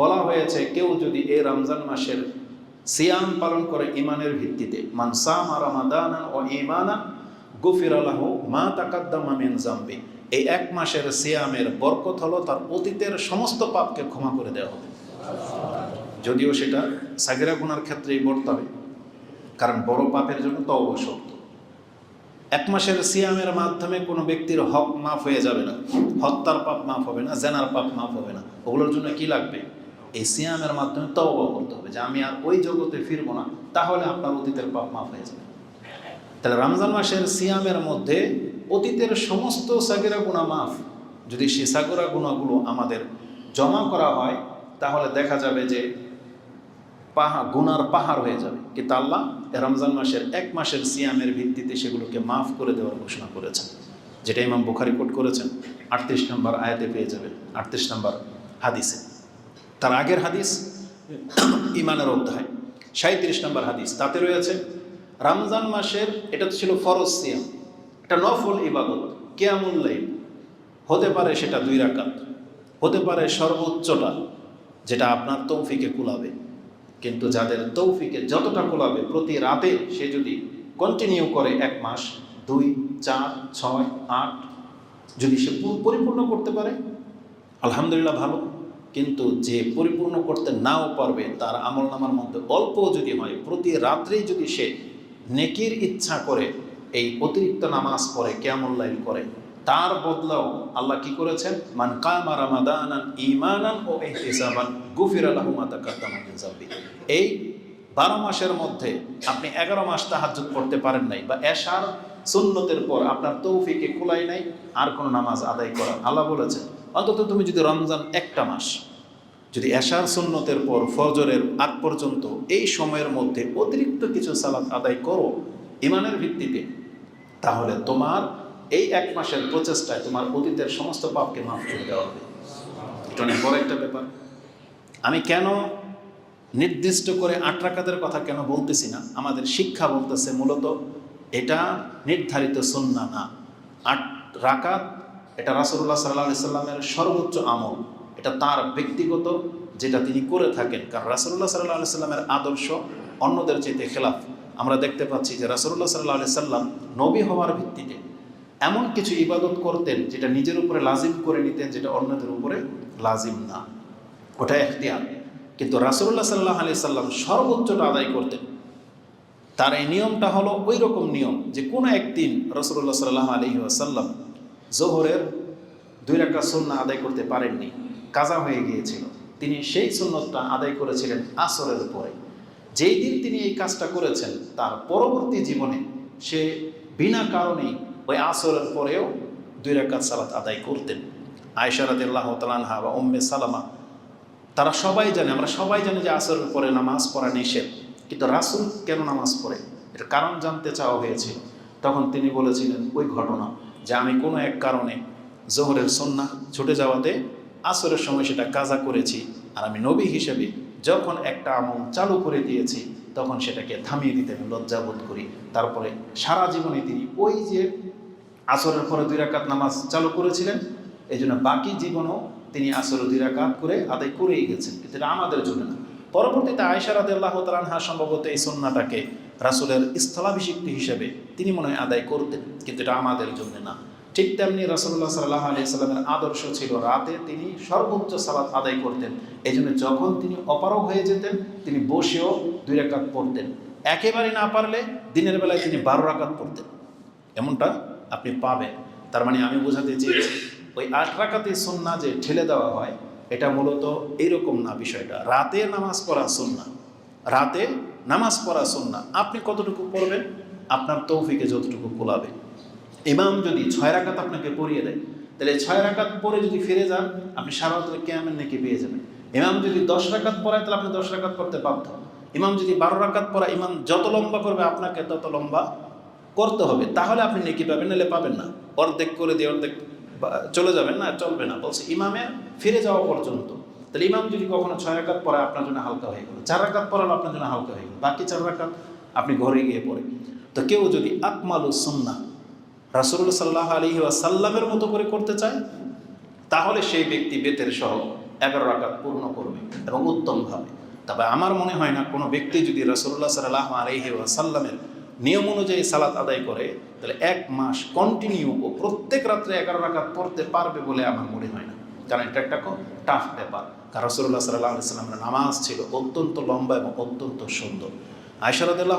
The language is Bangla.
বলা হয়েছে, কেউ যদি এই রমজান মাসের সিয়াম পালন করে ইমানের ভিত্তিতে মানসাম রমাদান ও ইমানা গুফির মা তাকাদ্দামা মিন জাম্বি এই এক মাসের সিয়ামের বরকত হলো তার অতীতের সমস্ত পাপকে ক্ষমা করে দেওয়া হবে। যদিও সেটা সাগেরা গুনার ক্ষেত্রেই বর্তাবে, কারণ বড় পাপের জন্য তো অবশক্ত এক মাসের সিয়ামের মাধ্যমে কোনো ব্যক্তির হক মাফ হয়ে যাবে না, হত্যার পাপ মাফ হবে না, জেনার পাপ মাফ হবে না। ওগুলোর জন্য কি লাগবে? এই সিয়ামের মাধ্যমে তওবা করতে হবে যে আমি আর ওই জগতে ফিরবো না, তাহলে আপনার অতীতের পাপ মাফ হয়ে যাবে। তাহলে রমজান মাসের সিয়ামের মধ্যে অতীতের সমস্ত সাগেরা গুণা মাফ, যদি সে সাগরা গুণাগুলো আমাদের জমা করা হয়, তাহলে দেখা যাবে যে পাহা, গুনার পাহাড় হয়ে যাবে। কিন্তু আল্লাহ রমজান মাসের এক মাসের সিয়ামের ভিত্তিতে সেগুলোকে মাফ করে দেওয়ার ঘোষণা করেছেন। যেটা ইমাম বুখারি কোট করেছেন, আটত্রিশ নম্বর আয়াতে পেয়ে যাবেন, আটত্রিশ নম্বর হাদিসে। তার আগের হাদিস ইমানের অধ্যায় সাঁত্রিশ নম্বর হাদিস, তাতে রয়েছে, রমজান মাসের, এটা তো ছিল ফরজ সিয়াম এটা নফল ইবাদত কেয়ামুল্লাই হতে পারে সেটা দুই রাকাত, হতে পারে সর্বোচ্চটা, যেটা আপনার তৌফিকে কুলাবে, কিন্তু যাদের তৌফিকে যতটা কোলাবে, প্রতি রাতে সে যদি কন্টিনিউ করে এক মাস, দুই, চার, ছয়, আট, যদি সে পরিপূর্ণ করতে পারে, আলহামদুলিল্লাহ ভালো। কিন্তু যে পরিপূর্ণ করতে নাও পারবে, তার আমল নামার মধ্যে অল্প যদি হয়, প্রতি রাত্রেই যদি সে নেকির ইচ্ছা করে, এই অতিরিক্ত নামাজ পড়ে কেমন করে, তার বদলাও আল্লাহ কি করেছেন? মান কামা রামাদানান ইমানান ও ইহতিসাবান গুফির আলাহু মা তাকাদ্দামা মিন এই বারো মাসের মধ্যে আপনি এগারো মাস তাহাজ্জুদ করতে পারেন নাই বা এশার সুন্নতের পর আপনার তৌফিকে কুলাই নাই, আর কোনো নামাজ আদায় করা। আল্লাহ বলেছেন অন্তত তুমি যদি রমজান একটা মাস, যদি এশার সুন্নতের পর ফজরের আগ পর্যন্ত এই সময়ের মধ্যে অতিরিক্ত কিছু সালাত আদায় করো ইমানের ভিত্তিতে, তাহলে তোমার এই এক মাসের প্রচেষ্টায় তোমার অতীতের সমস্ত পাপকে মাফ করে দেওয়া হবে। এটা অনেক বড় একটা ব্যাপার। আমি কেন নির্দিষ্ট করে আট রাকাতের কথা কেন বলতেছি না? আমাদের শিক্ষা বলতেছে মূলত এটা নির্ধারিত সন্না না। আট রাকাত এটা রাসুল্লাহ সাল্লাহ সাল্লামের সর্বোচ্চ আমল। এটা তার ব্যক্তিগত যেটা তিনি করে থাকেন। কারণ রাসুল্লাহ সাল্লাহ সাল্লামের আদর্শ অন্যদের চাইতে খেলাফ। আমরা দেখতে পাচ্ছি যে রাসুল্লাহ সাল্লাহ সাল্লাম নবী হওয়ার ভিত্তিতে এমন কিছু ইবাদত করতেন যেটা নিজের উপরে লাজিম করে নিতেন, যেটা অন্যদের উপরে লাজিম না। ওটা এখতিয়ার। কিন্তু রাসুল্লাহ সাল্লাহ আলি সাল্লাম সর্বোচ্চটা আদায় করতেন। তার এই নিয়মটা হলো ওই রকম নিয়ম যে কোনো একদিন রসুল্লাহ সাল্লাহ আলহি জোহরের দুই রাখা সন্না আদায় করতে পারেননি, কাজা হয়ে গিয়েছিল। তিনি সেই সুন্নতটা আদায় করেছিলেন আসরের পরে। যেই দিন তিনি এই কাজটা করেছেন, তার পরবর্তী জীবনে সে বিনা কারণেই ওই আসরের পরেও দুই রাকাত সালাত আদায় করতেন। আয়সারাদিল্লাহ তালানহা বা উম্মে সালামা, তারা সবাই জানে, আমরা সবাই জানি যে আসরের পরে নামাজ পড়া নিষেধ। কিন্তু রাসুল কেন নামাজ পড়ে? এর কারণ জানতে চাওয়া হয়েছিল। তখন তিনি বলেছিলেন, ওই ঘটনা যে আমি কোনো এক কারণে জোহরের সন্না ছুটে যাওয়াতে আসরের সময় সেটা কাজা করেছি আর আমি নবী হিসেবে যখন একটা আমল চালু করে দিয়েছি, তখন সেটাকে থামিয়ে দিতে আমি লজ্জাবোধ করি। তারপরে সারা জীবনে তিনি ওই যে আসরের পরে দুই রাকাত নামাজ চালু করেছিলেন এই জন্য বাকি জীবনও তিনি আসর দুই রাকাত করে আদায় করেই গেছেন। কিন্তু এটা আমাদের জন্য না। পরবর্তীতে আয়সারাদ আল্লাহ তালানহা সম্ভবত এই সন্নাটাকে রাসুলের স্থলাভিষিক্ত হিসেবে তিনি মনে হয় আদায় করতেন, কিন্তু এটা আমাদের জন্য না। ঠিক তেমনি রাসুল্লাহ সাল্লাহ আলি সাল্লামের আদর্শ ছিল রাতে তিনি সর্বোচ্চ সালাত আদায় করতেন। এই জন্য যখন তিনি অপারগ হয়ে যেতেন, তিনি বসেও দুই রাকাত পড়তেন। একেবারে না পারলে দিনের বেলায় তিনি বারো রাকাত পড়তেন। এমনটা আপনি পাবেন। তার মানে আমি বোঝাতে চেয়েছি, ওই আট রাকাতে সন্না যে ঠেলে দেওয়া হয়, এটা মূলত এইরকম না বিষয়টা। রাতে নামাজ পড়া সন্না রাতে নামাজ পড়া সন্না আপনি কতটুকু পড়বেন? আপনার তৌফিকে যতটুকু কোলাবে ইমাম যদি ছয় রাকাত আপনাকে পড়িয়ে দেয়, তাহলে ছয় রাকাত পরে যদি ফিরে যান, আপনি সারা রাত্রে কেমন নাকি পেয়ে যাবেন। ইমাম যদি দশ রাকাত পড়ায়, তাহলে আপনি দশ রাকাত পড়তে বাধ্য। ইমাম যদি বারো রাকাত পড়া ইমাম যত লম্বা করবে, আপনাকে তত লম্বা করতে হবে। তাহলে আপনি নেকি পাবেন, নাহলে পাবেন না। অর্ধেক করে দিয়ে অর্ধেক চলে যাবেন না, চলবে না। বলছে ইমামের ফিরে যাওয়া পর্যন্ত। তাহলে ইমাম যদি কখনো ছয় আকাত পরে আপনার জন্য হালকা হয়ে গেল। চার আকাত পরালো আপনার জন্য হালকা হয়ে গেল। বাকি চার রাকাত আপনি ঘরে গিয়ে পড়ে তো কেউ যদি আকমালু সুন্না রাসুল সাল্লাহ আলী সাল্লামের মতো করে করতে চায়, তাহলে সেই ব্যক্তি বেতের সহ এগারো আকাত পূর্ণ করবে এবং উত্তমভাবে তবে আমার মনে হয় না কোনো ব্যক্তি যদি রসুল্লাহ সাল্লাহ আলহি সাল্লামের নিয়ম অনুযায়ী সালাত আদায় করে, তাহলে এক মাস কন্টিনিউ ও প্রত্যেক রাত্রে এগারো আকাত পড়তে পারবে বলে আমার মনে হয় না। কারণ এটা একটা টাফ ব্যাপার। কারণ রসুল্লাহ সাল্লাহ আলিয়াল্লামের নামাজ ছিল অত্যন্ত লম্বা এবং অত্যন্ত সুন্দর। আয়সারদুল্লাহ